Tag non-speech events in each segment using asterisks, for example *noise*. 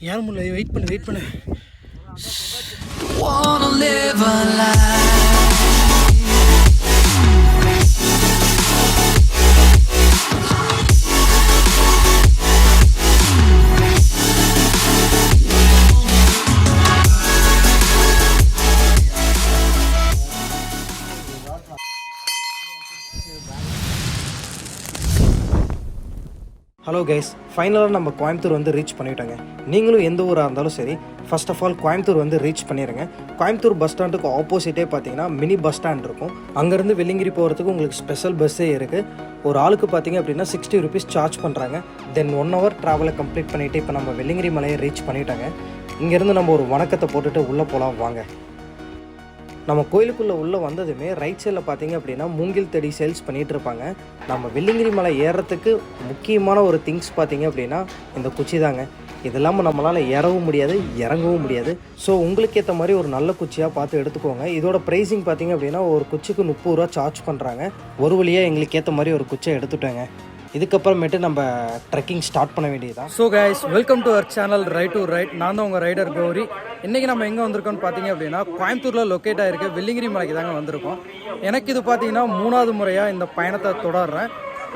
ஏற முடியல வெயிட் பண்ணு வெயிட் பண்ணு Wanna live a life. Hello guys ஃபைனலாக நம்ம கோயம்புத்தூர் வந்து ரீச் பண்ணிட்டோங்க. நீங்களும் எந்த ஊராக இருந்தாலும் சரி ஃபர்ஸ்ட் ஆஃப் ஆல் கோயம்புத்தூர் வந்து ரீச் பண்ணிடுங்க கோயம்புத்தூர் பஸ் ஸ்டாண்டுக்கு ஆப்போசிட்டே பார்த்தீங்கன்னா மினி பஸ் ஸ்டாண்ட் இருக்கும். அங்கேருந்து வெள்ளிங்கிரி போகிறதுக்கு உங்களுக்கு ஸ்பெஷல் பஸ்ஸே இருக்குது ஒரு ஆளுக்கு பார்த்தீங்க அப்படின்னா சிக்ஸ்டி ருபீஸ் சார்ஜ் பண்ணுறாங்க தென் ஒன் ஹவர் ட்ராவலை கம்ப்ளீட் பண்ணிவிட்டு இப்போ நம்ம வெள்ளிங்கிரி மலையை ரீச் பண்ணிட்டாங்க. இங்கேருந்து நம்ம ஒரு வணக்கத்தை போட்டுட்டு உள்ளே போகலாம் வாங்க. நம்ம கோயிலுக்குள்ளே உள்ளே வந்ததுமே ரைட் சைடில் பார்த்தீங்க அப்படின்னா மூங்கில் தடி சேல்ஸ் பண்ணிகிட்டு இருப்பாங்க. நம்ம வெள்ளிங்கிரி மலை ஏறுறதுக்கு முக்கியமான ஒரு திங்ஸ் பார்த்தீங்க அப்படின்னா இந்த குச்சி தாங்க. இது இல்லாமல் நம்மளால் ஏறவும் முடியாது இறங்கவும் முடியாது. ஸோ உங்களுக்கு ஏற்ற மாதிரி ஒரு நல்ல குச்சியாக பார்த்து எடுத்துக்கோங்க. இதோட ப்ரைஸிங் பார்த்தீங்க அப்படின்னா ஒரு குச்சிக்கு முப்பது ரூபா சார்ஜ் பண்ணுறாங்க ஒரு வழியாக எங்களுக்கு ஏற்ற மாதிரி ஒரு குச்சியை எடுத்துட்டோங்க. இதுக்கப்புறமேட்டு நம்ம ட்ரெக்கிங் ஸ்டார்ட் பண்ண வேண்டியதுதான். So guys welcome to our channel right to right நான் தான் உங்கள் ரைடர் கௌரி. இன்றைக்கி நம்ம எங்கே வந்திருக்கோம்னு பார்த்தீங்க அப்படின்னா கோயம்புத்தூரில் லொக்கேட் ஆகிருக்கு வெள்ளிங்கிரி மலைக்கு தாங்க வந்திருக்கோம். எனக்கு இது பார்த்தீங்கன்னா மூணாவது முறையாக இந்த பயணத்தை தொடர்றேன்.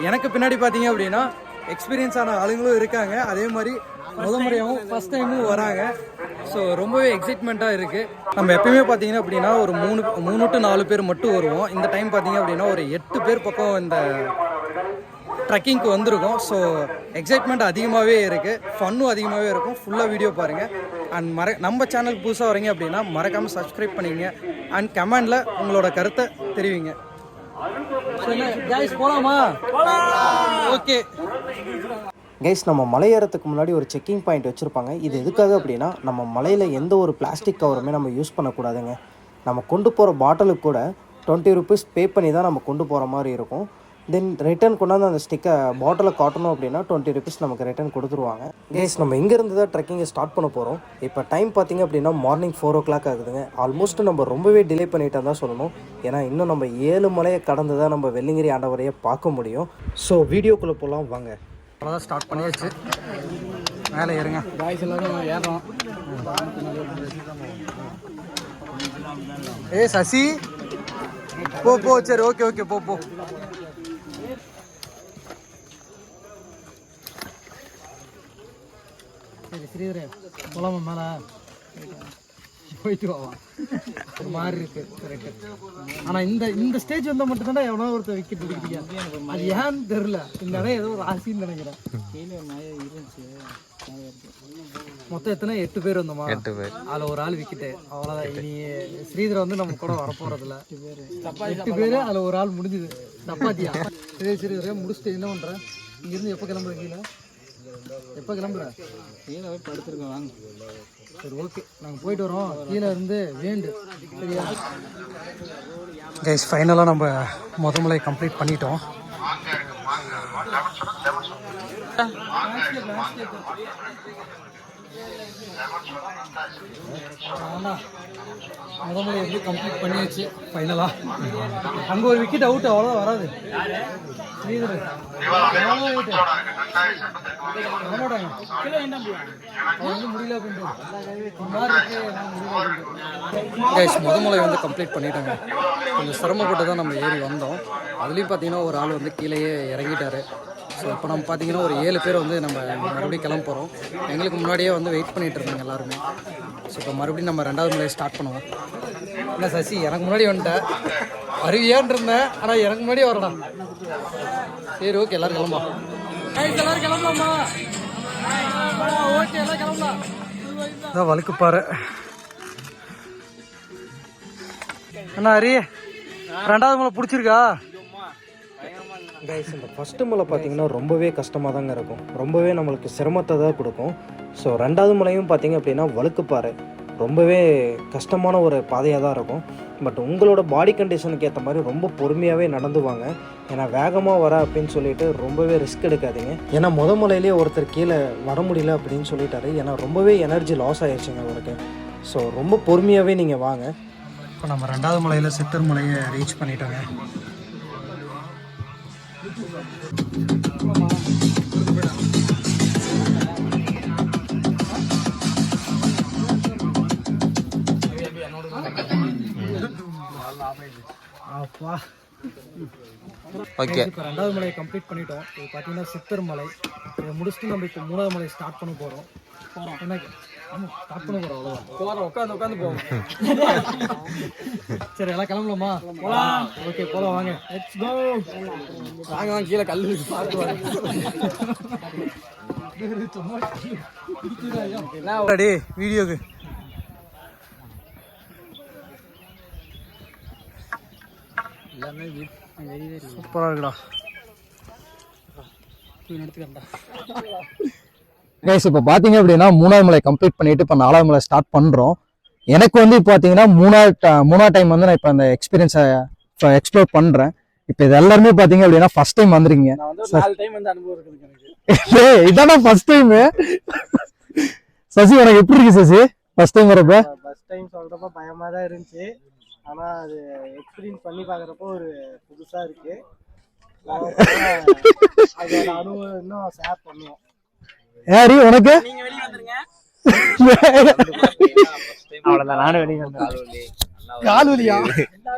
எனக்கு பின்னாடி பார்த்தீங்க அப்படின்னா எக்ஸ்பீரியன்ஸ் ஆன ஆளுங்களும் இருக்காங்க. அதே மாதிரி முத முறையாகவும் ஃபஸ்ட் டைமும் வராங்க. ஸோ ரொம்பவே எக்ஸைட்மெண்ட்டாக இருக்குது நம்ம எப்பயுமே பார்த்தீங்கன்னா அப்படின்னா ஒரு மூணு மூணு டு நாலு பேர் மட்டும் வருவோம். இந்த டைம் பார்த்தீங்க அப்படின்னா ஒரு எட்டு பேர் பக்கம் இந்த ட்ரெக்கிங்க்கு வந்திருக்கோம். ஸோ எக்ஸைட்மெண்ட் அதிகமாகவே இருக்குது ஃபன்னும் அதிகமாகவே இருக்கும். ஃபுல்லாக வீடியோ பாருங்கள் அண்ட் மற நம்ம சேனல் புதுசாக வரீங்க அப்படின்னா மறக்காமல் சப்ஸ்கிரைப் பண்ணிங்க அண்ட் கமெண்டில் உங்களோட கருத்தை தெரிவிங்க. போலாமா? ஓகே கைஸ் நம்ம மலை ஏறத்துக்கு முன்னாடி ஒரு செக்கிங் பாயிண்ட் வச்சுருப்பாங்க. இது எதுக்காக அப்படின்னா நம்ம மலையில் எந்த ஒரு பிளாஸ்டிக் கவருமே நம்ம யூஸ் பண்ணக்கூடாதுங்க. நம்ம கொண்டு போகிற பாட்டிலுக்கு கூட டுவெண்ட்டி ருபீஸ் பே பண்ணி தான் நம்ம கொண்டு போகிற மாதிரி இருக்கும். தென் ரிட்டர்ன் கொண்டாந்து அந்த ஸ்டிக்கை பாட்டிலை காட்டணும் அப்படின்னா டுவெண்ட்டி ருபீஸ் நமக்கு ரிட்டர்ன் கொடுத்துருவாங்க. கைஸ் நம்ம இங்கேருந்து தான் ட்ரெக்கிங்கை ஸ்டார்ட் பண்ண போகிறோம் இப்போ டைம் பார்த்தீங்க அப்படின்னா மார்னிங் ஃபோர் ஓ கிளாக் ஆகுதுங்க. ஆல்மோஸ்ட் நம்ம ரொம்பவே டிலே பண்ணிட்டோம் தான் சொல்லணும். ஏன்னா இன்னும் நம்ம ஏழு மலையை கடந்து தான் நம்ம வெள்ளிங்கிரி ஆண்டவரையை பார்க்க முடியும். ஸோ வீடியோக்குள்ளே போகலாம் வாங்க. அவ்வளோதான் ஸ்டார்ட் பண்ணியாச்சு. மேலே ஏறுங்க. பாய்ஸ் எல்லாரும் ஏறோம். ஏ சசி. போ போ சரி ஓகே ஓகே போ போ. சரி ஸ்ரீதரே போலாமா மேலே போயிட்டு வாவா ஒரு மாதிரி இருக்கு கரெக்ட் ஆனா இந்த இந்த ஸ்டேஜ் வந்தா மட்டும் தான் எவனோ ஒருத்தர் விக்கெட் பிடிக்கிறீங்க அது ஏன்னு தெரியல. இந்த இடம் ஏதோ ஒரு ஆசைன்னு நினைக்கிறேன். மொத்தம் எத்தனை? எட்டு பேர் வந்தோமா? எட்டு பேர். அதுல ஒரு ஆள் விக்கெட்டு அவ்வளவுதான். இனி ஸ்ரீதர் வந்து நம்ம கூட வரப்போறதுல எட்டு பேர். அதுல ஒரு ஆள் முடிஞ்சுது. சப்பாத்தியா? சரி சரி முடிச்சுட்டு என்ன பண்ற? இங்க இருந்து எப்போ கிளம்புற கீழே எப்போ கிளம்புற? கீழே போய் படுத்துருக்கோம் வாங்க. சரி ஓகே நாங்கள் போயிட்டு வரோம் கீழே இருந்து வேண்டு. சரியா? கைஸ் ஃபைனலாக நம்ம முத மலை கம்ப்ளீட் பண்ணிட்டோம். முதமலை வந்து கம்ப்ளீட் பண்ணியாச்சு ஃபைனலாக அங்கே ஒரு விக்கெட் அவுட் அவ்வளோ வராது. ஸ்ரீதர் முடியல அப்படின்ட்டு. கைஸ் முதமலை வந்து கம்ப்ளீட் பண்ணிட்டாங்க. கொஞ்சம் சிரமப்பட்டு தான் நம்ம ஏறி வந்தோம். அதுலேயும் பார்த்தீங்கன்னா ஒரு ஆள் வந்து கீழேயே இறங்கிட்டாரு. ஸோ இப்போ நம்ம பார்த்தீங்கன்னா ஒரு ஏழு பேர் வந்து நம்ம மறுபடியும் கிளம்ப போகிறோம் எங்களுக்கு முன்னாடியே வந்து வெயிட் பண்ணிட்டு இருந்தாங்க எல்லாருமே. ஸோ இப்போ மறுபடியும் நம்ம ரெண்டாவது முறையை ஸ்டார்ட் பண்ணுவோம். என்ன சசி எனக்கு முன்னாடி வந்துட்டேன் வருவியான் இருந்தேன் ஆனால் எனக்கு முன்னாடி வரடா சரி ஓகே எல்லாரும் கிளம்பா எல்லாரும் கிளம்பலாமா? ஓகே எல்லாம் கிளம்பலாம். இதான் வழுக்குப்பாரு என்ன ஹரி ரெண்டாவது முறை பிடிச்சிருக்கா? கைஸ் இந்த ஃபஸ்ட்டு மலை பார்த்தீங்கன்னா ரொம்பவே கஷ்டமாக தாங்க இருக்கும். ரொம்பவே நம்மளுக்கு சிரமத்தை தான் கொடுக்கும். ஸோ ரெண்டாவது மலையும் பார்த்தீங்க அப்படின்னா வழுக்குப்பாறை. ரொம்பவே கஷ்டமான ஒரு பாதையாக தான் இருக்கும். பட் உங்களோட பாடி கண்டிஷனுக்கு ஏற்ற மாதிரி ரொம்ப பொறுமையாகவே நடந்து வாங்க ஏன்னா வேகமாக வர அப்படின்னு சொல்லிட்டு ரொம்பவே ரிஸ்க் எடுக்காதீங்க. ஏன்னா முத மலையிலே ஒருத்தர் கீழே வர முடியல அப்படின்னு சொல்லிட்டாரு. ஏன்னா ரொம்பவே எனர்ஜி லாஸ் ஆயிடுச்சுங்க அவருக்கு. ஸோ ரொம்ப பொறுமையாகவே நீங்கள் வாங்க. இப்போ நம்ம ரெண்டாவது மலையில் சித்தர் மலையை ரீச் பண்ணிட்டோங்க. ஓகே. இப்போ ரெண்டாவது மலையை கம்ப்ளீட் பண்ணிட்டோம். இது பார்த்தீங்கன்னா சித்தர் மலை. இதை முடிச்சுட்டு நம்ம இப்போ மூணாவது மலையை ஸ்டார்ட் பண்ண போகிறோம் போகிறோம் என்ன? போகிறோம் உட்காந்து உட்காந்து போவோம். சரி எல்லாம் கிளம்பலாமா ஓகே போகலாம் வாங்க லெட்ஸ் கோ வாங்க வாங்க கீழே கல் பார்த்து வீடியோக்கு சூப்பராக இருக்குடா கைஸ் இப்போ பார்த்தீங்க அப்படின்னா மூணாவது மலை கம்ப்ளீட் பண்ணிட்டு இப்போ நாலாவது மலை ஸ்டார்ட் பண்ணுறோம் எனக்கு வந்து இப்போ பார்த்தீங்கன்னா மூணாவது மூணாவது டைம் வந்து நான் இப்போ அந்த எக்ஸ்பீரியன்ஸை எக்ஸ்ப்ளோர் பண்ணுறேன் இப்போ இது எல்லாருமே பார்த்தீங்க அப்படின்னா ஃபர்ஸ்ட் டைம் வந்துருக்கீங்க. இதானா ஃபர்ஸ்ட் டைம் சசி உனக்கு எப்படி இருக்கு சசி? ஃபர்ஸ்ட் டைம் வரப்ப ஃபர்ஸ்ட் டைம் சொல்றப்ப பயமா தான் இருந்துச்சு. ஆனா அது எக்ஸ்பீரியன்ஸ் பண்ணி பாக்குறப்போ ஒரு புதுசா இருக்கு. *laughs* அதோட அனுபவம் இன்னும் ஷேர் பண்ணுவோம். யாரி உனக்கு? அவ்வளவுதான் நானும் வெளியே வந்தேன் கால் வலியா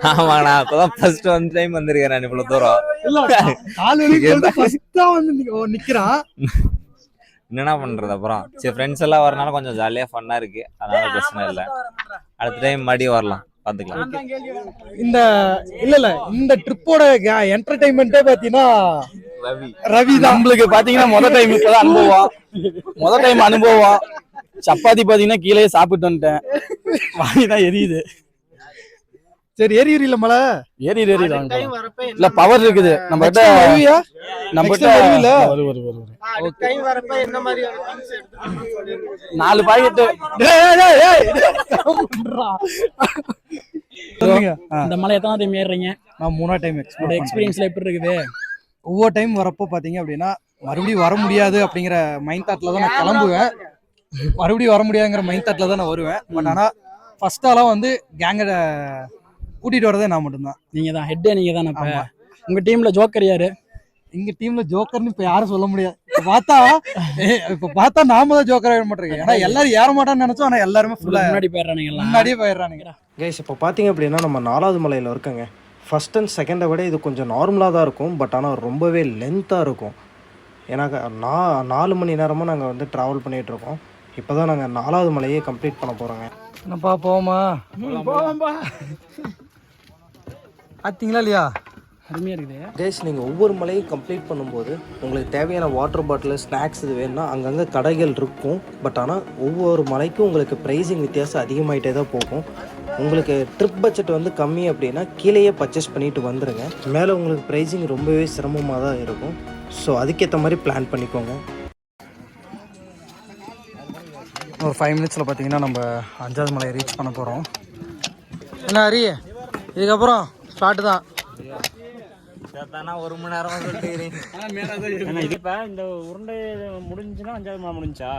ஆமாண்ணா அப்பதான் ஃபர்ஸ்ட் ஒன் டைம் வந்திருக்கேன் நான் இவ்வளவு தூரம். பண்றது அப்புறம்? சரி ஃப்ரெண்ட்ஸ் எல்லாம் வரனால கொஞ்சம் ஜாலியா ஃபன்னா இருக்கு. அதனால பிரச்சனை இல்லை. அடுத்த டைம் மறுபடியும் வரலாம். பாத்துக்கலாம். இந்த இல்ல இல்ல இந்த ட்ரிப்போட என்டர்டைன்மெண்ட்டே பாத்தீங்கன்னா ரவி. ரவி தான். நம்மளுக்கு பாத்தீங்கன்னா முத டைம் இப்பதான் அனுபவம். முத டைம் அனுபவம். சப்பாத்தி பாத்தீங்கன்னா கீழே சாப்பிட்டு வந்துட்டேன். வாங்கி தான் எரியுது. சரி ஏறி இல்ல மலை. போலாம். வரப்ப இல்ல பவர் இருக்குது. நம்ம கிட்ட நம்ம கிட்ட வருவீல? வரும் வரும். வரும் டைம் வரப்ப என்ன சொல்லிருக்கேன் நாலு பாக்கெட் இந்த மலை எத்தனை டைம் ஏறுறீங்க? நான் மூணா டைம் எக்ஸ்பீரியன்ஸ்ல எப்படி இருக்குது? ஒவ்வொரு டைம் வரப்போ பாத்தீங்க அப்படின்னா மறுபடியும் வர முடியாது அப்படிங்கிற மைண்ட் தாட்ல தான் நான் கிளம்புவேன். மறுபடியும் வர முடியாதுங்கிற மைண்ட் தாட்ல தான் நான் வருவேன். பட் ஆனா ஃபர்ஸ்ட் ஆளா வந்து கேங்கை கூட்டிட்டு வரதே நான் மட்டும்தான். நீங்க தான் ஹெட்டே நீங்க தானே இப்ப. ஆமா. உங்க டீம்ல ஜோக்கர் யாரு? எங்க டீம்ல ஜோக்கர்னு இப்ப யாரும் சொல்ல முடியாது. இப்ப பார்த்தா இப்ப பார்த்தா நாம தான் ஜோக்கர் ஆக மாட்டேங்க ஏன்னா எல்லாரும் ஏற மாட்டான்னு நினைச்சோம் ஆனா எல்லாருமே ஃபுல்லா முன்னாடி போயிடுறானுங்க முன்னாடியே போயிடுறானுங்க. கைஸ் இப்போ பார்த்தீங்க அப்படின்னா நம்ம நாலாவது மலையில் இருக்கோங்க. ஃபஸ்ட் அண்ட் செகண்டை விட இது கொஞ்சம் நார்மலாக தான் இருக்கும் பட் ஆனால் ரொம்பவே லென்த்தாக இருக்கும். ஏன்னா நா நாலு மணி நேரமாக நாங்கள் வந்து ட்ராவல் பண்ணிகிட்டு இருக்கோம். இப்போ தான் நாங்கள் நாலாவது மலையே கம்ப்ளீட் பண்ண போகிறோங்க என்னப்பா போமா பார்த்தீங்களா இல்லையா? அருமையா இருக்குது. கைஸ் நீங்கள் ஒவ்வொரு மலையும் கம்ப்ளீட் பண்ணும்போது உங்களுக்கு தேவையான வாட்டர் பாட்டில் ஸ்நாக்ஸ் இது வேணும்னா அங்கங்கே கடைகள் இருக்கும். பட் ஆனால் ஒவ்வொரு மலைக்கும் உங்களுக்கு ப்ரைஸிங் வித்தியாசம் அதிகமாயிட்டே தான் போகும். உங்களுக்கு ட்ரிப் பட்ஜெட் வந்து கம்மி அப்படின்னா கீழேயே பர்ச்சேஸ் பண்ணிட்டு வந்துடுங்க மேலே உங்களுக்கு ப்ரைஸிங் ரொம்பவே சிரமமாக தான் இருக்கும். ஸோ அதுக்கேற்ற மாதிரி பிளான் பண்ணிக்கோங்க. ஒரு ஃபைவ் மினிட்ஸில் பார்த்தீங்கன்னா நம்ம அஞ்சாவது மலையை ரீச் பண்ண போகிறோம் என்ன ஹரி? இதுக்கப்புறம்? ஸ்டார்ட் தான் ஒரு மணி நேரமா சொல்லிட்டு இப்ப இந்த உருண்டை முடிஞ்சுன்னா அஞ்சாவது மலை முடிஞ்சா?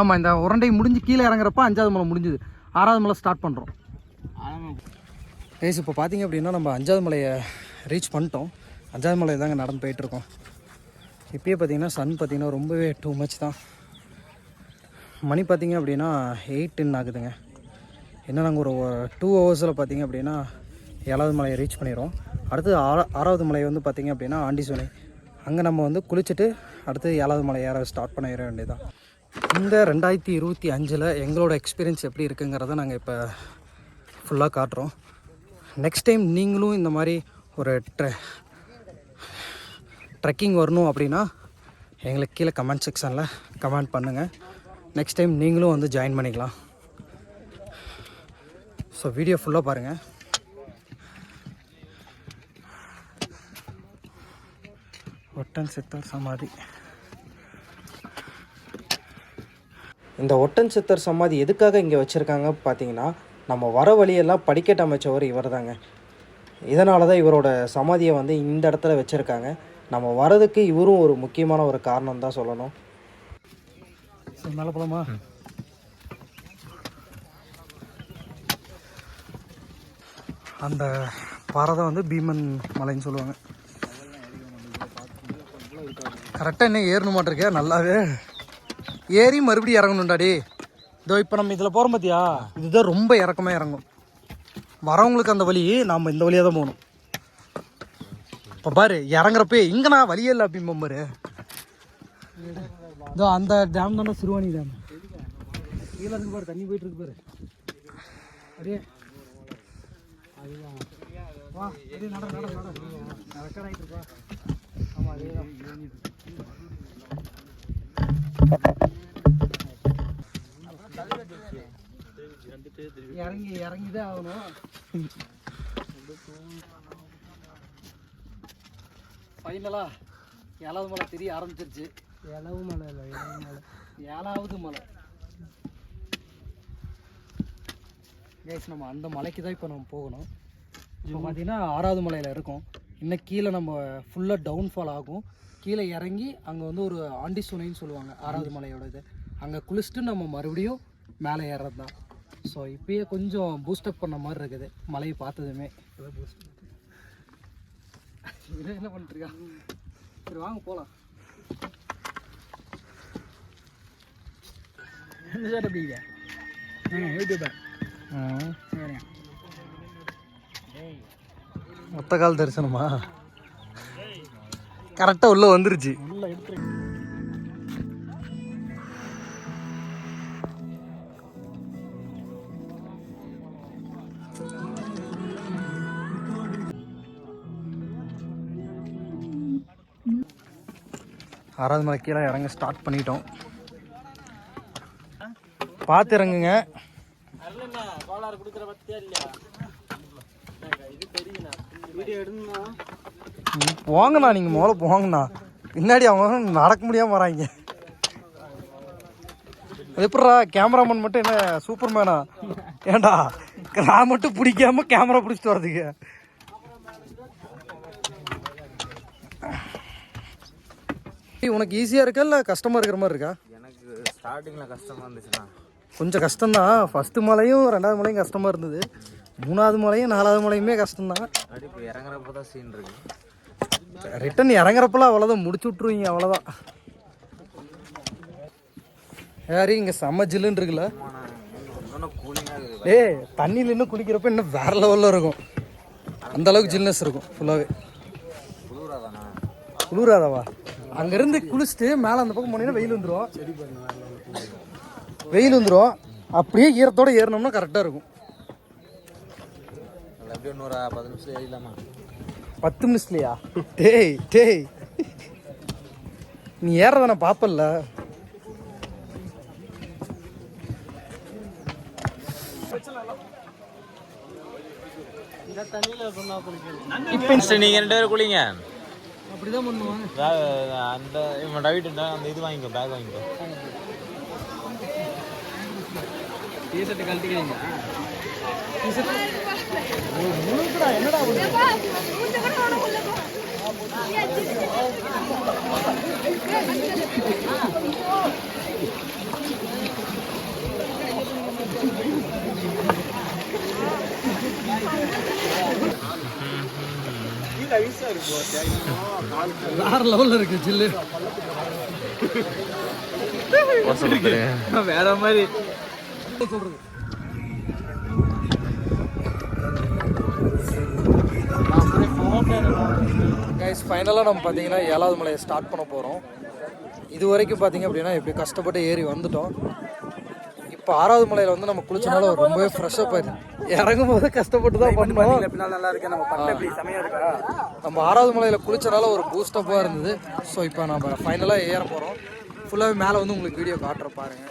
ஆமாம் இந்த உருண்டை முடிஞ்சு கீழே இறங்குறப்ப அஞ்சாவது மலை முடிஞ்சுது. ஆறாவது மலை ஸ்டார்ட் பண்ணுறோம் ஏஸ் இப்போ பார்த்தீங்க அப்படின்னா நம்ம அஞ்சாவது மலையை ரீச் பண்ணிட்டோம். அஞ்சாவது மலை தாங்க நடந்து போயிட்டுருக்கோம் இப்பயே பார்த்தீங்கன்னா சன் பார்த்தீங்கன்னா ரொம்பவே டூ மச் தான். மணி பார்த்தீங்க அப்படின்னா எயிட் டென் ஆகுதுங்க. என்ன நாங்கள் ஒரு டூ ஹவர்ஸில் பார்த்தீங்க அப்படின்னா ஏழாவது மலையை ரீச் பண்ணிடுவோம் அடுத்து ஆறா ஆறாவது மலை வந்து பார்த்திங்க அப்படின்னா ஆண்டிசோனை அங்கே நம்ம வந்து குளிச்சுட்டு அடுத்து ஏழாவது மலை ஏற ஸ்டார்ட் பண்ணிட வேண்டியதுதான். இந்த ரெண்டாயிரத்தி இருபத்தி அஞ்சில் எங்களோட எக்ஸ்பீரியன்ஸ் எப்படி இருக்குங்கிறத நாங்கள் இப்போ ஃபுல்லாக காட்டுறோம். நெக்ஸ்ட் டைம் நீங்களும் இந்த மாதிரி ஒரு ட்ரெ ட்ரெக்கிங் வரணும் அப்படின்னா எங்களுக்கு கீழே கமெண்ட் செக்ஷனில் கமெண்ட் பண்ணுங்கள் நெக்ஸ்ட் டைம் நீங்களும் வந்து ஜாயின் பண்ணிக்கலாம். ஸோ வீடியோ ஃபுல்லாக பாருங்கள் ஒட்டன் சித்தர் சமாதி. இந்த ஒட்டன் சித்தர் சமாதி எதுக்காக இங்கே வச்சுருக்காங்க பார்த்தீங்கன்னா நம்ம வர வழியெல்லாம் படிக்கட்டு அமைச்சவர் இவர் தாங்க இதனால தான் இவரோட சமாதியை வந்து இந்த இடத்துல வச்சுருக்காங்க. நம்ம வரதுக்கு இவரும் ஒரு முக்கியமான ஒரு காரணம் தான் சொல்லணும். மேலே போகலாமா அந்த பாறை தான் வந்து பீமன் மலைன்னு சொல்லுவாங்க. கரெக்டாக என்ன ஏறணும் மாட்டிருக்கே நல்லாவே. ஏறி மறுபடியும் இறங்கணும்டாடி. இதோ இப்போ நம்ம இதில் போகிறோம் பார்த்தியா இதுதான் ரொம்ப இறக்கமாக இறங்கும். வரவங்களுக்கு அந்த வழி நாம் இந்த வழியாக தான் போகணும். இப்போ பாரு இறங்குறப்ப இங்கேண்ணா வழியே இல்லை அப்படிம்போம் பாரு. இதோ அந்த டேம் தானே சிறுவாணி டேம் கீழே இருக்கு பாரு தண்ணி போயிட்டு இருக்கு பாரு. அப்படியே. அதுதான் வா அப்படியே நட நட நட ரெக்கார்ட் ஆகிட்டு இறங்கி இறங்கி தான் ஆகணும். ஃபைனலா ஏழாவது மலை தெரிய ஆரம்பிச்சிருச்சு. ஏழாவது மலை இல்லை ஏழாவது மலை. ஏழாவது மலை. கைஸ் நம்ம அந்த மலைக்கு தான் இப்போ நம்ம போகணும். இப்போ பார்த்தீங்கன்னா ஆறாவது மலையில் இருக்கோம். இன்னும் கீழே நம்ம ஃபுல்லாக டவுன்ஃபால் ஆகும். கீழே இறங்கி அங்கே வந்து ஒரு ஆண்டி சுனைன்னு சொல்லுவாங்க ஆறாவது மலையோட இது அங்கே குளிச்சுட்டு நம்ம மறுபடியும் மேலே ஏறுறது தான் ஸோ இப்பயே கொஞ்சம் பூஸ்டப் பண்ண மாதிரி இருக்குது. மலையை பார்த்ததுமே. என்ன பண்ணிட்டுருக்கா சரி வாங்க போகலாம் இந்த சைடு எப்படிங்க யூடியூபர். மொத்த கால் தரிசனமா? கரெக்டாக உள்ளே வந்துருச்சு. உள்ள ஆறாவது மலை கீழே இறங்க ஸ்டார்ட் பண்ணிட்டோம். பார்த்து இறங்குங்க கோளாறு கொடுக்குற பத்தியா இல்லையா இது தெரியுண்ணா வீடியோ எடுக்கணும் ம், போங்கண்ணா நீங்கள் முதல்ல போங்கண்ணா. பின்னாடி அவங்க நடக்க முடியாமல் வராங்க. அது எப்படிடா கேமராமேன் மட்டும் என்ன சூப்பர்மேனா ஏன்டா நான் மட்டும் பிடிக்காம கேமரா பிடிச்சிட்டு வரதுக்கு ஏய், உனக்கு ஈஸியாக இருக்கா இல்லை கஷ்டமாக இருக்கிற மாதிரி இருக்கா? எனக்கு ஸ்டார்டிங்ல கஷ்டமா இருந்துச்சுண்ணா. கொஞ்சம் கஷ்டம்தான். ஃபஸ்ட்டு மலையும் ரெண்டாவது மலையும் கஷ்டமாக இருந்தது. மூணாவது மலையும் நாலாவது மலையுமே கஷ்டம்தான் இப்போ இறங்குறப்ப தான் சீன் இருக்கு ரிட்டன் இறங்குறப்பெல்லாம் அவ்வளோதான் முடிச்சு விட்ருவீங்க அவ்வளோதான் யாரி இங்கே செம்ம ஜில்லுன்னு இருக்குல்ல. ஏ ஏய் தண்ணியில் இன்னும் குளிக்கிறப்ப இன்னும் வேற லெவலில் இருக்கும். அந்த அளவுக்கு ஜில்னஸ் இருக்கும் ஃபுல்லாகவே குளிராதாண்ணா குளிராதவா? அங்கேருந்து குளிச்சுட்டு மேலே அந்த பக்கம் போனீங்கன்னா வெயில் வந்துடும் வெயில் வந்துடும் அப்படியே ஈரத்தோட ஏறினோம்னா கரெக்டாக இருக்கும். எப்படியும் இன்னொரு பத்து நிமிஷம் ஏறிடலாமா பத்து நிமிஷத்துலையா? டேய் டேய். நீ ஏறத நான் பார்ப்பல்ல இப்போ நீங்க ரெண்டு பேரும் குளிங்க. அப்படிதான் பண்ணுவாங்க. அந்த இவன் டவிட் அந்த இது வாங்கிக்கோ பேக் வாங்கிக்கோ. டிஷர்ட் கழட்டிக்கிறீங்க வேற லெவலில் இருக்கு ஜில்லு. வேற மாதிரி. சொல்றது. கைஸ் ஃபைனலாக நம்ம பார்த்தீங்கன்னா ஏழாவது மலையை ஸ்டார்ட் பண்ண போகிறோம் இது வரைக்கும் பார்த்தீங்க அப்படின்னா எப்படி கஷ்டப்பட்டு ஏறி வந்துட்டோம். இப்போ ஆறாவது மலையில் வந்து நம்ம குளிச்சனால ரொம்பவே ஃப்ரெஷ்ஷப் ஆயிடுச்சு இறங்கும் போது கஷ்டப்பட்டு தான் பண்ணோம் நல்லா இருக்கா? நம்ம ஆறாவது மலையில் குளிச்சனால ஒரு பூஸ்டப்பாக இருந்தது. ஸோ இப்போ நம்ம ஃபைனலாக ஏற போகிறோம் ஃபுல்லாகவே மேலே வந்து உங்களுக்கு வீடியோ காட்டுற பாருங்க.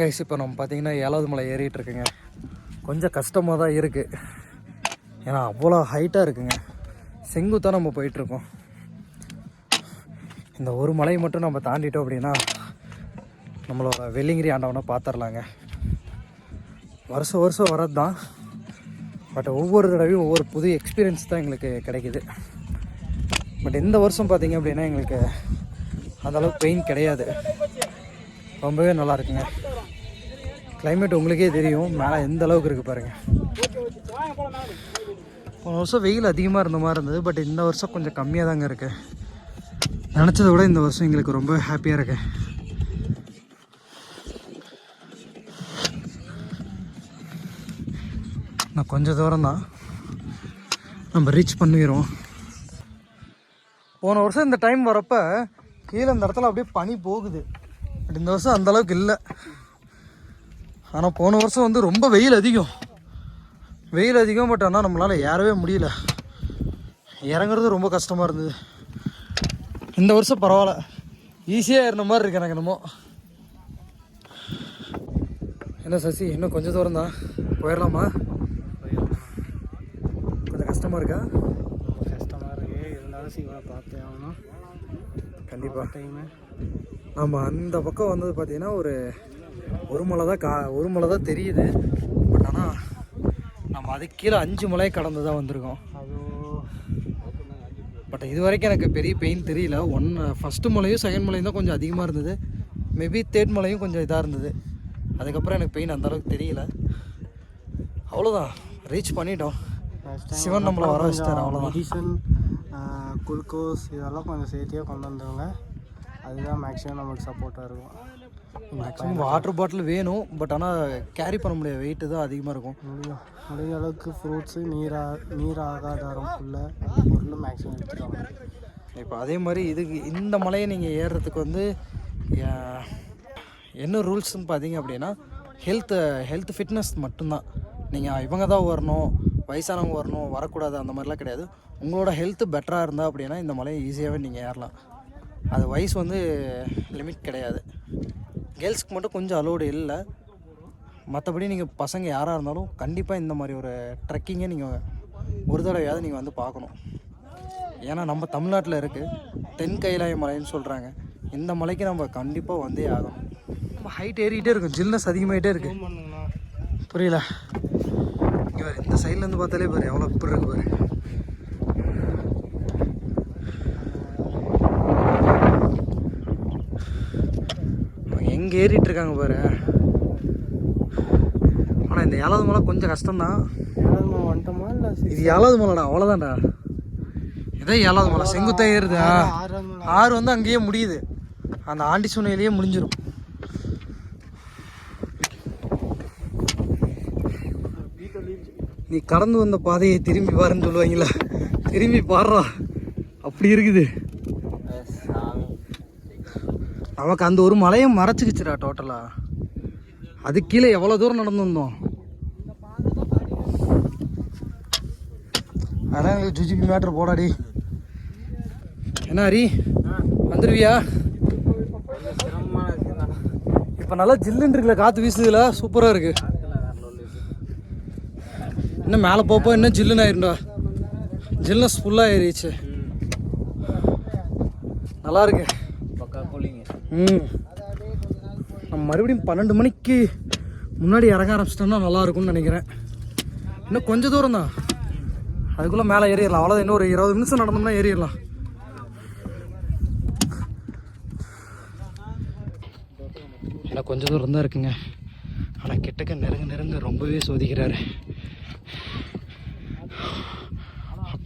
கைஸ் இப்போ நம்ம பார்த்தீங்கன்னா ஏழாவது மலை ஏறிட்டு இருக்குங்க. கொஞ்சம் கஷ்டமாக தான் இருக்குது ஏன்னா அவ்வளோ ஹைட்டாக இருக்குங்க. செங்குத்தாக நம்ம போயிட்டுருக்கோம். இந்த ஒரு மலையை மட்டும் நம்ம தாண்டிட்டோம் அப்படின்னா நம்மளோட வெள்ளிங்கிரி ஆண்டவனை பார்த்துடலாங்க வருஷம் வருஷம் வரது தான் பட் ஒவ்வொரு தடவையும் ஒவ்வொரு புது எக்ஸ்பீரியன்ஸ் தான் எங்களுக்கு கிடைக்குது. பட் இந்த வருஷம் பார்த்திங்க அப்படின்னா எங்களுக்கு அந்தளவுக்கு பெயின் கிடையாது. ரொம்பவே நல்லா இருக்குங்க. கிளைமேட் உங்களுக்கே தெரியும். மேலே எந்த அளவுக்கு இருக்குது பாருங்கள் போன வருஷம் வெயில் அதிகமாக இருந்த மாதிரி இருந்தது பட் இந்த வருஷம் கொஞ்சம் கம்மியாக தாங்க இருக்குது நினச்சதை விட இந்த வருஷம் எங்களுக்கு ரொம்ப ஹாப்பியாக இருக்கு. நான் கொஞ்சம் தூரம் தான். நம்ம ரீச் பண்ணிடுவோம் போன வருஷம் இந்த டைம் வரப்போ கீழே இந்த இடத்துல அப்படியே பனி போகுது. பட் இந்த வருஷம் அந்தளவுக்கு இல்லை. ஆனால் போன வருஷம் வந்து ரொம்ப வெயில் அதிகம். வெயில் அதிகம் பட் ஆனால் நம்மளால் ஏறவே முடியல. இறங்குறது ரொம்ப கஷ்டமாக இருந்தது. இந்த வருஷம் பரவாயில்ல. ஈஸியாக ஏறின மாதிரி இருக்கு எனக்கு என்னமோ. என்ன சசி இன்னும் கொஞ்சம் தூரம் தான். போயிடலாமா? கொஞ்சம் கஷ்டமாக இருக்கா? கஷ்டமாக இருக்கு. இருந்தாலும் சீக்கிரம் பார்த்தே ஆகணும். கண்டிப்பாக டைமு நம்ம அந்த பக்கம் வந்தது பார்த்தீங்கன்னா ஒரு ஒரு மலை தான் கா ஒரு மலை தான் தெரியுது. பட் ஆனால் அதுக்கு கீழே அஞ்சு மலையை கடந்து தான் வந்திருக்கோம். அது பட் இது வரைக்கும் எனக்கு பெரிய பெயின் தெரியல. ஒன் ஃபஸ்ட்டு மலையும் செகண்ட் மலையும் தான் கொஞ்சம் அதிகமாக இருந்தது. மேபி தேர்ட் மலையும் கொஞ்சம் இதாக இருந்தது. அதுக்கப்புறம் எனக்கு பெயின் அந்த அளவுக்கு தெரியல. அவ்வளோதான் ரீச் பண்ணிட்டோம். சிவன் நம்மளை வர வச்சிட்டாரு. அவ்வளோதான் மெடிசன் குளுக்கோஸ் இதெல்லாம் கொஞ்சம் சேர்த்தியாக கொண்டு வந்தவங்க. அதுதான் மேக்ஸிமம் நமக்கு சப்போர்ட்டாக இருக்கும். மேக்ஸிமம் வாட்டர் பாட்டில் வேணும் பட் ஆனால் கேரி பண்ண முடியாது. வெயிட்டு தான் அதிகமாக இருக்கும். முடியும். முடிஞ்ச அளவுக்கு ஃப்ரூட்ஸு நீரா நீர் ஆகாதாரம் உள்ள பொருள் மேக்ஸிமம் எடுத்துக்கோங்க இப்போ அதே மாதிரி இதுக்கு இந்த மலையை நீங்கள் ஏறுறதுக்கு வந்து என்ன ரூல்ஸ்னு பார்த்தீங்க அப்படின்னா ஹெல்த் ஹெல்த் ஃபிட்னஸ் மட்டும்தான். நீங்கள் இவங்க தான் வரணும் வயசானவங்க வரணும் வரக்கூடாது அந்த மாதிரிலாம் கிடையாது. உங்களோட ஹெல்த் பெட்டராக இருந்தால் அப்படின்னா இந்த மலையை ஈஸியாகவே நீங்கள் ஏறலாம். அது வயசு வந்து லிமிட் கிடையாது. கேர்ள்ஸ்க்கு மட்டும் கொஞ்சம் அலோடு இல்லை. மற்றபடி நீங்கள் பசங்க யாராக இருந்தாலும் கண்டிப்பாக இந்த மாதிரி ஒரு ட்ரெக்கிங்கை நீங்கள் ஒரு தடவையாவது நீங்கள் வந்து பார்க்கணும். ஏன்னா நம்ம தமிழ்நாட்டில் இருக்குது தென் கைலாய மலைன்னு சொல்கிறாங்க இந்த மலைக்கு நம்ம கண்டிப்பாக வந்தே ஆகணும். நம்ம ஹைட் ஏறிக்கிட்டே இருக்கும். ஜில்னஸ் அதிகமாகிட்டே இருக்குது புரியல. இங்கே இந்த சைட்லேருந்து பார்த்தாலே பாரு எவ்வளோ இப்படி இருக்கு பாரு. எங்கே ஏறிட்டு இருக்காங்க பாரு. ஆனால் இந்த ஏழாவது மலை கொஞ்சம் கஷ்டம்தான். இது ஏழாவது மலைடா அவ்வளோதான்டா இதே ஏழாவது மலை செங்குத்தா ஏறுதா. ஆறு வந்து அங்கேயே முடியுது. அந்த ஆண்டி சுனையிலேயே முடிஞ்சிடும் நீ கடந்து வந்த பாதையை திரும்பி பாருன்னு சொல்லுவாங்களா திரும்பி பாடுறா. அப்படி இருக்குது. நமக்கு அந்த ஒரு மலையும் மறைச்சிக்கிச்சுடா டோட்டலாக அது கீழே எவ்வளோ தூரம் நடந்து வந்தோம்? அதான் எங்களுக்கு ஜுஜிபி மேட்ரு போடாடி. என்ன ஹரி வந்துடுவியா இப்போ நல்லா ஜில்லுன்னு இருக்குல்ல காற்று வீசுதுல. சூப்பராக இருக்கு. இன்னும் மேலே போப்போ இன்னும் ஜில்லுன்னு ஆயிருண்டா ஜில்னஸ் ஃபுல்லாக ஏறிச்சு நல்லா இருக்கு. ம். நம்ம மறுபடியும் பன்னெண்டு மணிக்கு முன்னாடி இறங்க ஆரம்பிச்சிட்டோம்னா நல்லா இருக்கும்னு நினைக்கிறேன். இன்னும் கொஞ்சம் தூரம் தான். அதுக்குள்ளே மேலே ஏறிடலாம். அவ்வளோதான் இன்னும் ஒரு இருபது நிமிஷம் நடந்தோம்னா ஏறிடலாம். ஏன்னா கொஞ்சம் தூரம் தான் இருக்குங்க. ஆனால் கிட்டக்க நெருங்க நெருங்க ரொம்பவே சோதிக்கிறாரு.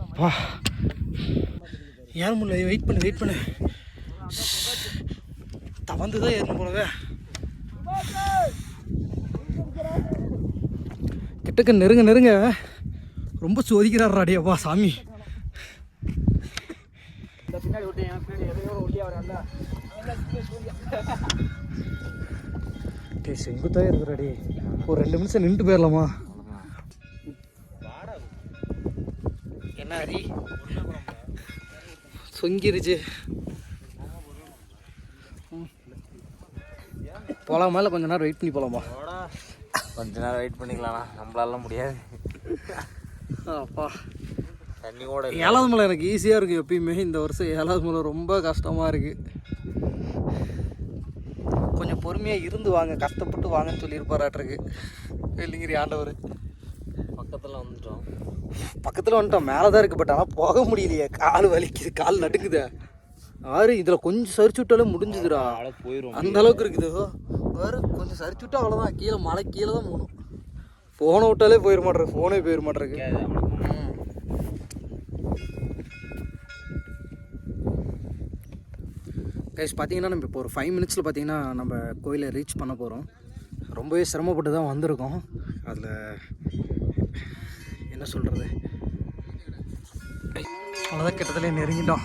அப்பா. யார் முடியல வெயிட் பண்ணு வெயிட் பண்ணு. தவந்து தான் ஏறணும் போலவே. கிட்டக்க நெருங்க நெருங்க. ரொம்ப சோதிக்கிறாரா அடியப்பா சாமி. பின்னாடி விட்டு என் பின்னாடி எதையோ ஒல்லியா வரல டேய் செங்குத்தா இருக்கிறாடி ஒரு ரெண்டு நிமிஷம் நின்று போயிடலாமா என்ன சொங்கிருச்சு. ம். போலாமா இல்லை கொஞ்ச நேரம் வெயிட் பண்ணி போகலாமா கொஞ்ச நேரம் வெயிட் பண்ணிக்கலாம்ண்ணா நம்மளால முடியாது. அப்பா. தண்ணி கூட ஏழாவது மலை எனக்கு ஈஸியாக இருக்குது எப்பயுமே. இந்த வருஷம் ஏழாவது மலை ரொம்ப கஷ்டமாக இருக்குது கொஞ்சம் பொறுமையாக இருந்து வாங்க. கஷ்டப்பட்டு வாங்கன்னு சொல்லியிருப்பாராட்டிருக்கு. வெள்ளிங்கிரி ஆண்டவர். பக்கத்தில் வந்துட்டோம். பக்கத்தில் வந்துட்டோம். மேலே தான் இருக்குது பட் ஆனால் போக முடியலையே. கால் வலிக்குது. கால் நடுக்குதே ஆறு இதில் கொஞ்சம் சரிச்சு விட்டாலே முடிஞ்சுதுடா. போயிடும் அந்த அளவுக்கு இருக்குது வேறு கொஞ்சம் சரிச்சு விட்டா அவ்வளோதான் கீழே மலை கீழே தான் போகணும். ஃபோனை விட்டாலே போயிட மாட்டேருக்கு ஃபோனே போயிட மாட்டேருக்கு கைஸ் பார்த்தீங்கன்னா நம்ம இப்போ ஒரு ஃபைவ் மினிட்ஸில் பார்த்தீங்கன்னா நம்ம கோயிலை ரீச் பண்ண போகிறோம் ரொம்பவே சிரமப்பட்டு தான் வந்திருக்கோம். அதில் என்ன சொல்கிறது அவ்வளோதான் கிட்டத்தட்ட நெருங்கிட்டோம்.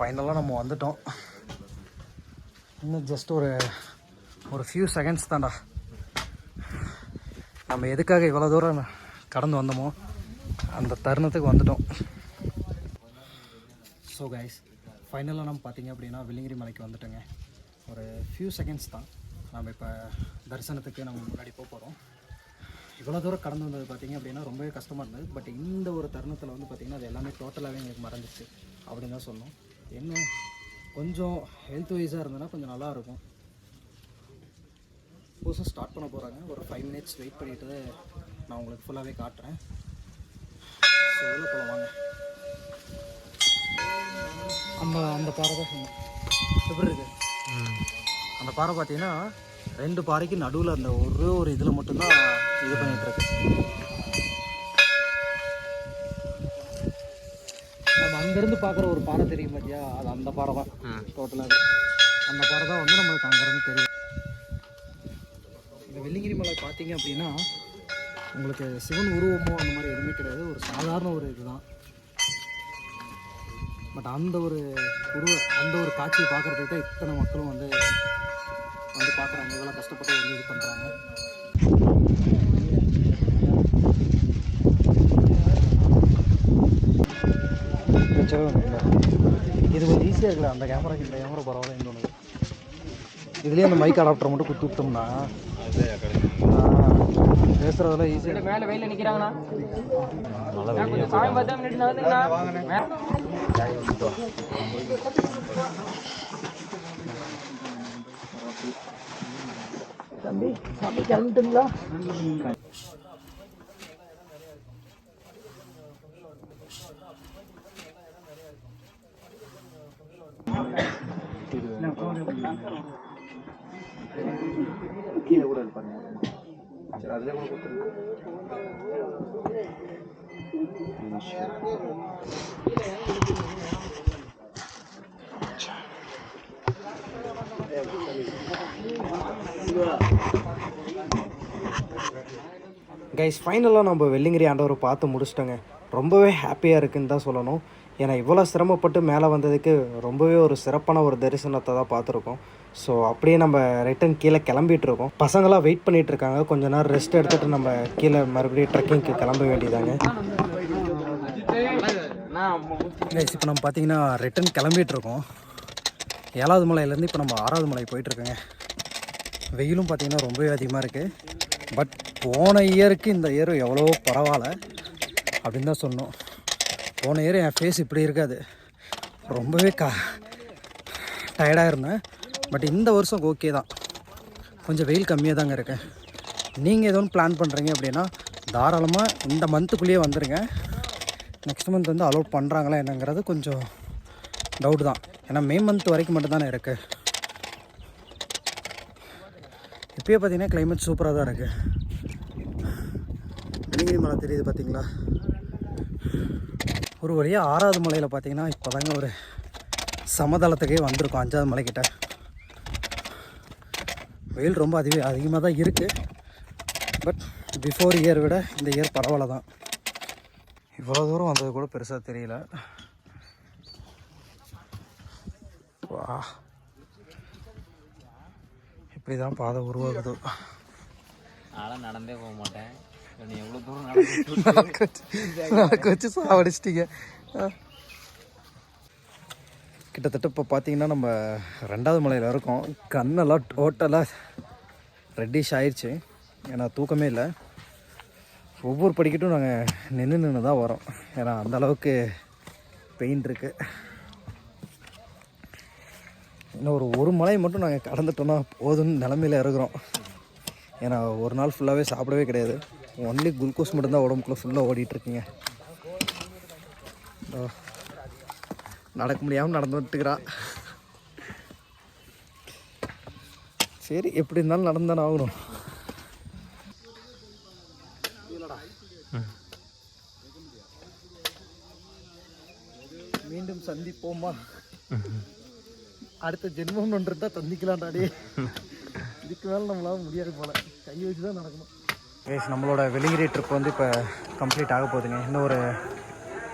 ஃபைனலாக நம்ம வந்துட்டோம். இன்னும் ஜஸ்ட் ஒரு ஒரு ஃபியூ செகண்ட்ஸ் தான்டா. நம்ம எதுக்காக இவ்வளோ தூரம் கடந்து வந்தோமோ அந்த தருணத்துக்கு வந்துட்டோம். ஸோ கைஸ் ஃபைனலாக நம்ம பார்த்தீங்க அப்படின்னா வெள்ளிங்கிரி மலைக்கு வந்துட்டோங்க. ஒரு ஃபியூ செகண்ட்ஸ் தான். நம்ம இப்போ தரிசனத்துக்கு நம்ம முன்னாடி போக போகிறோம் இவ்வளோ தூரம் கடந்து வந்தது பார்த்திங்க அப்படின்னா ரொம்பவே கஷ்டமாக இருந்தது. பட் இந்த ஒரு தருணத்தில் வந்து பார்த்திங்கன்னா அது எல்லாமே டோட்டலாகவே எங்களுக்கு மறந்துச்சு அப்படின்னு தான் சொன்னோம் என்ன? கொஞ்சம் ஹெல்த் வைஸாக இருந்ததுன்னா கொஞ்சம் நல்லா இருக்கும். புதுசாக ஸ்டார்ட் பண்ண போகிறாங்க ஒரு ஃபைவ் மினிட்ஸ் வெயிட் பண்ணிவிட்டு நான் உங்களுக்கு ஃபுல்லாகவே காட்டுறேன். ஸோ உள்ள போகலாம் வாங்க. அந்த அந்த பாறை தான் சொன்னேன். எப்படி இருக்கு? அந்த பாறை பார்த்தீங்கன்னா ரெண்டு பாறைக்கு நடுவில் அந்த ஒரே ஒரு இதில் மட்டும்தான் இது பண்ணிட்டு இருக்கு நம்ம அங்கேருந்து பார்க்குற ஒரு பாறை தெரியும் பார்த்தியா அது அந்த பாறை தான். டோட்டலாக அந்த பாறை தான் வந்து நம்மளுக்கு அங்கேருந்து தெரியும். இந்த வெள்ளிங்கிரி மலை பார்த்தீங்க அப்படின்னா உங்களுக்கு சிவன் உருவமோ அந்த மாதிரி எதுவுமே கிடையாது. ஒரு சாதாரண ஒரு இதுதான். பட் அந்த ஒரு உருவ அந்த ஒரு காட்சியை பார்க்குறதுக்கு தான் இத்தனை மக்களும் வந்து வந்து பார்க்குறாங்க இவ்வளோ கஷ்டப்பட்டு வந்து இது பண்ணுறாங்க இது கொஞ்சம் ஈஸியாக இருக்குல்ல அந்த கேமராக்கு இந்த கேமரா பரவாயில்ல தோணுது. இதுலேயே அந்த மைக் அடாப்டர் மட்டும் குத்தி விட்டோம்னா பேசுகிறதெல்லாம் ஈஸியாக மேல வெயில முன்னாடி நடந்துங்கண்ணா தம்பி கிளம்பிட்டுங்களா? கைஸ் ஃபைனலாக நம்ம வெள்ளிங்கிரி ஆண்டவரை பார்த்து முடிச்சிட்டோங்க. ரொம்பவே ஹாப்பியாக இருக்குன்னு தான் சொல்லணும். ஏன்னா இவ்வளோ சிரமப்பட்டு மேலே வந்ததுக்கு ரொம்பவே ஒரு சிறப்பான ஒரு தரிசனத்தை தான் பார்த்துருக்கோம். ஸோ அப்படியே நம்ம ரிட்டன் கீழே கிளம்பிட்டு இருக்கோம் பசங்களாம் வெயிட் பண்ணிட்டு இருக்காங்க கொஞ்ச நேரம் ரெஸ்ட் எடுத்துகிட்டு நம்ம கீழே மறுபடியும் ட்ரெக்கிங்க்கு கிளம்ப வேண்டியதாங்க. இப்போ நம்ம பார்த்தீங்கன்னா ரிட்டன் கிளம்பிட்டு இருக்கோம் ஏழாவது மலையிலேருந்து இப்போ நம்ம ஆறாவது மலை போயிட்டுருக்கோங்க. வெயிலும் பார்த்தீங்கன்னா ரொம்பவே அதிகமாக இருக்குது பட் போன இயருக்கு இந்த இயர் எவ்வளோ பரவாயில்ல. அப்படின்னு தான் சொன்னோம். போன இயர் என் ஃபேஸ் இப்படி இருக்காது. ரொம்பவே கா டயர்டாக இருந்தேன். பட் இந்த வருஷம் ஓகே தான். கொஞ்சம் வெயில் கம்மியாக தாங்க இருக்கேன். நீங்கள் எதுவும் பிளான் பண்ணுறீங்க அப்படின்னா தாராளமாக இந்த மந்த்துக்குள்ளேயே வந்துடுங்க நெக்ஸ்ட் மந்த் வந்து அலோட் பண்ணுறாங்களா என்னங்கிறது கொஞ்சம் டவுட் தான். ஏன்னா மே மந்த் வரைக்கும் மட்டும்தானே இருக்குது இப்போயே பார்த்தீங்கன்னா கிளைமேட் சூப்பராக தான் இருக்குது வெள்ளிங்கிரி மழை தெரியுது பார்த்தீங்களா ஒரு வழியாக ஆறாவது மலையில் பார்த்தீங்கன்னா இப்போ தாங்க ஒரு சமதளத்துக்கே வந்திருக்கோம் அஞ்சாவது மலைக்கிட்ட வெயில் ரொம்ப அதிக அதிகமாக தான் இருக்குது பட் பிஃபோர் இயர் விட இந்த இயர் பரவாயில்ல தான் இவ்வளோ தூரம் வந்தது கூட பெருசாக தெரியல. வா. இப்படி தான் பாதை உருவாகுது. நானும் நடந்தே போக மாட்டேன். நடக்க வச்சு நடக்க வச்சு கிட்டத்தட்ட இப்போ பார்த்தீங்கன்னா நம்ம ரெண்டாவது மலையில் இருக்கோம். கண்ணெல்லாம் டோட்டலாக ரெட்டிஷ் ஆயிடுச்சு ஏன்னா தூக்கமே இல்லை. ஒவ்வொரு படிக்கட்டும் நாங்கள் நின்று நின்று தான் வரோம். ஏன்னா அந்த அளவுக்கு பெயின் இருக்குது இன்னும் ஒரு ஒரு மலை மட்டும் நாங்கள் கடந்துட்டோம்னா போதும்னு நிலமையில இருக்கிறோம். ஏன்னா ஒரு நாள் ஃபுல்லாகவே சாப்பிடவே கிடையாது. ஒன்லி குளுக்கோஸ் மட்டும்தான் உடம்புக்குள்ளே ஃபுல்லாக ஓடிட்டுருக்கீங்க. நடக்க முடியாமல் நடந்து வந்துட்டுக்கிறா சரி எப்படி இருந்தாலும் நடந்தானே ஆகணும். மீண்டும் சந்திப்போமா? அடுத்த ஜென்மம் ஒன்று இருந்தால் சந்திக்கலாம்டாடி இதுக்கு மேலே நம்மளால முடியாது போல. கை வச்சு தான் நடக்கணும். கேஸ் நம்மளோட வெளியேறி ட்ரிப் வந்து இப்போ கம்ப்ளீட் ஆக போகுதுங்க. இன்னும் ஒரு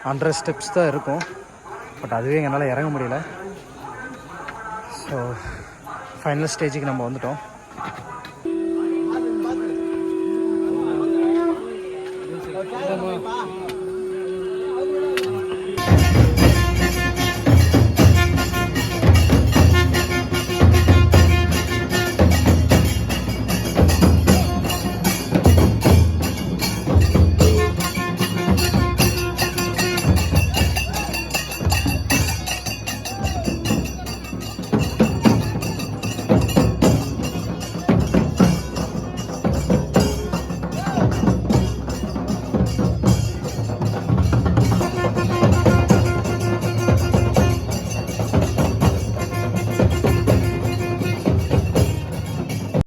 ஹண்ட்ரட் ஸ்டெப்ஸ் தான் இருக்கும். பட் அதுவே எங்களால் இறங்க முடியல. ஸோ ஃபைனல் ஸ்டேஜுக்கு நம்ம வந்துட்டோம்.